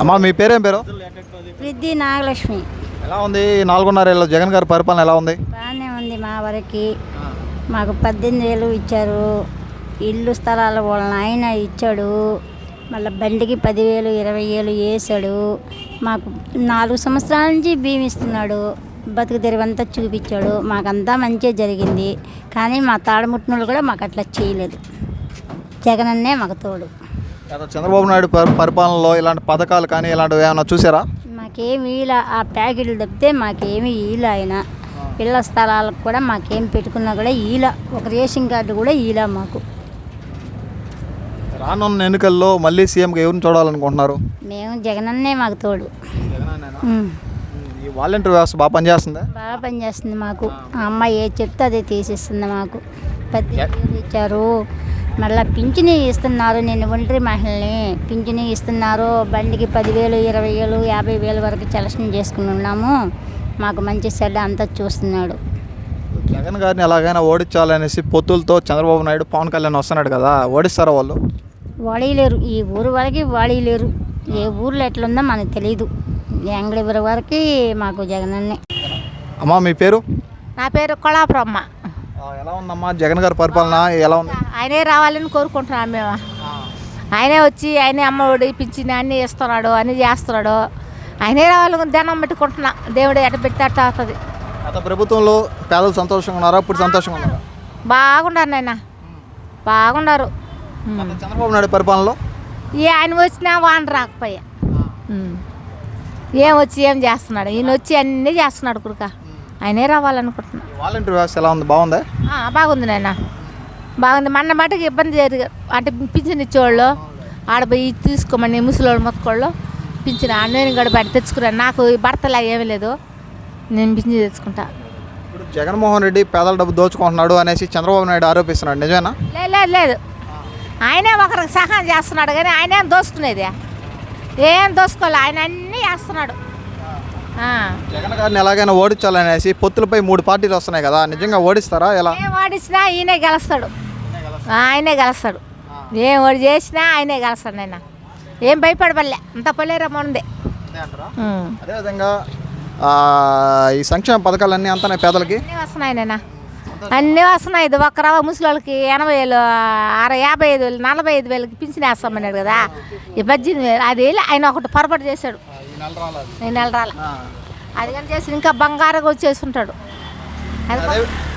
అమ్మా మీ పేరేం పేరు? వృద్ధి నాగలక్ష్మి. ఎలా ఉంది నాలుగున్నర ఏళ్ళ జగన్ గారి పరిపాలన ఎలా ఉంది? బాగానే ఉంది మా వరకు. మాకు పద్దెనిమిది వేలు ఇచ్చారు. ఇల్లు స్థలాలు వాళ్ళ ఆయన ఇచ్చాడు. మళ్ళీ బండికి పదివేలు ఇరవై వేలు వేసాడు. మాకు నాలుగు సంవత్సరాల నుంచి బియ్యం ఇస్తున్నాడు. బతుకు తెరివంతా చూపించాడు. మాకంతా మంచిగా జరిగింది. కానీ మా తాడుముట్టినోళ్ళు కూడా మాకు అట్లా చేయలేదు. జగనన్నే మాకు తోడు. గత చంద్రబాబు నాయుడు పరి- పరిపాలనలో ఇలాంటి పథకాలు కానీ ఇలాంటివి ఏమైనా చూసారా? మాకేమి ఇలా ఆ ప్యాకెట్లు తప్పితే మాకేమి ఈల ఆయన. ఇళ్ళ స్థలాలకు కూడా మాకేం పెట్టుకున్నా కూడా ఈల ఒక రేషన్ కార్డు కూడా ఈల మాకు. రానున్న ఎన్నికల్లో మళ్ళీ సీఎంగా ఎవరిని చూడాలనుకుంటున్నారు? మేము జగనన్నే మాకు తోడు. ఈ వాలంటీర్ వ్యవస్థ బాగా పనిచేస్తుందా? బాగా పనిచేస్తుంది మాకు. ఆ. అమ్మాయి ఏది చెప్తే అదే తీసిస్తుంది మాకు. వేలు ఇచ్చారు. మళ్ళీ పింఛని ఇస్తున్నారు. నేను ఒంటరి మహిళని. పింఛని ఇస్తున్నారు. బండికి పదివేలు ఇరవై వేలు యాభై వేలు వరకు సెలక్షన్ చేసుకుని ఉన్నాము. మాకు మంచి చెడ్డ అంతా చూస్తున్నాడు. జగన్ గారిని ఎలాగైనా ఓడించాలనేసి పొత్తులతో చంద్రబాబు నాయుడు పవన్ కళ్యాణ్ వస్తున్నాడు కదా. ఓడిస్తారా వాళ్ళు? వాడీలేరు ఈ ఊరు వరకు వాడీలేరు ఏ ఊర్లో ఎట్లుందో మనకు తెలియదు ఎంగళి వరకు మాకు జగనన్నే. అమ్మా మీ పేరు? నా పేరు కొళాపురమ్మ. ఎలా ఉందమ్మా జగన్ గారి పరిపాలన? ఎలా ఉంది? ఆయనే రావాలని కోరుకుంటున్నాం మేము. ఆయనే వచ్చి ఆయనే అమ్మ ఒడి పింఛన్ అన్నీ ఇస్తున్నాడు అన్నీ చేస్తున్నాడు. ఆయనే రావాలని దండం పెట్టుకుంటున్నా. దేవుడు ఎట పెడితే అట్ట అవుతుంది. గత ప్రభుత్వంలో పేదలు సంతోషంగా ఉన్నారా? ఇప్పుడు సంతోషంగా ఉన్నారా? బాగుండారు నాయన. బాగున్నారు చంద్రబాబు నాయుడు పరిపాలనలో? ఈ ఆయన వచ్చినా వాన రాకపోయా. ఏం వచ్చి ఏం చేస్తున్నాడు? ఈయన వచ్చి అన్నీ చేస్తున్నాడు కుడుక ఆయనే రావాలనుకుంటున్నా. ఈ వాలంటీర్ వ్యవస్థ ఎలా ఉంది? బాగుందా? బాగుంది నాయన. బాగుంది. మొన్న మటుకు ఇబ్బంది జరిగి అంటే పింఛన్ ఇచ్చేవాళ్ళు ఆడ పోయి తీసుకోమని ముసలోళ్ళు మొత్తుకోళ్ళు పింఛన్ నేను కూడా బయట తెచ్చుకున్నాను నాకు ఈ భర్తలా ఏమీ లేదు. నేను పింఛన్ తెచ్చుకుంటా. ఇప్పుడు జగన్మోహన్ రెడ్డి పేదల డబ్బు దోచుకుంటున్నాడు అనేసి చంద్రబాబు నాయుడు ఆరోపిస్తున్నాడు. నిజమేనా? లేదు లేదు ఆయనే ఒకరికి సహాయం చేస్తున్నాడు కానీ ఆయన ఏం దోసుకునేది ఏం దోసుకోవాలి ఆయన అన్నీ చేస్తున్నాడు. జగన్ గారిని ఎలాగైనా ఓడించాలనేసి పొత్తులపై మూడు పార్టీలు వస్తున్నాయి కదా. నిజంగా ఓడిస్తారా? ఎలా? ఓడిచ్చినా ఈయనే గెలుస్తాడు. ఆయనే గెలుస్తాడు ఏం ఓడి చేసినా ఆయనే గెలుస్తాడు ఆయన ఏం భయపడబల్లే అంత పొలేరమ్మ ఉంది. అదేవిధంగా ఈ సంక్షేమ పథకాలన్నీ అంతనే పేదలకి? అన్నీ వస్తున్నాయి నాయన. అన్నీ వస్తున్నాయి. ఇది ఒక్క రవ్వ ముసలి ఎనభై వేలు అరవై యాభై ఐదు వేలు నలభై ఐదు వేలకి పింఛన్ వేస్తామన్నాడు కదా. ఈ పద్దెనిమిది వేలు అది వెళ్ళి ఆయన ఒకటి పొరపాటు చేశాడు. ఈ నెల రాల అది. కానీ చేసి ఇంకా బంగారంగా వచ్చేసి ఉంటాడు. అదే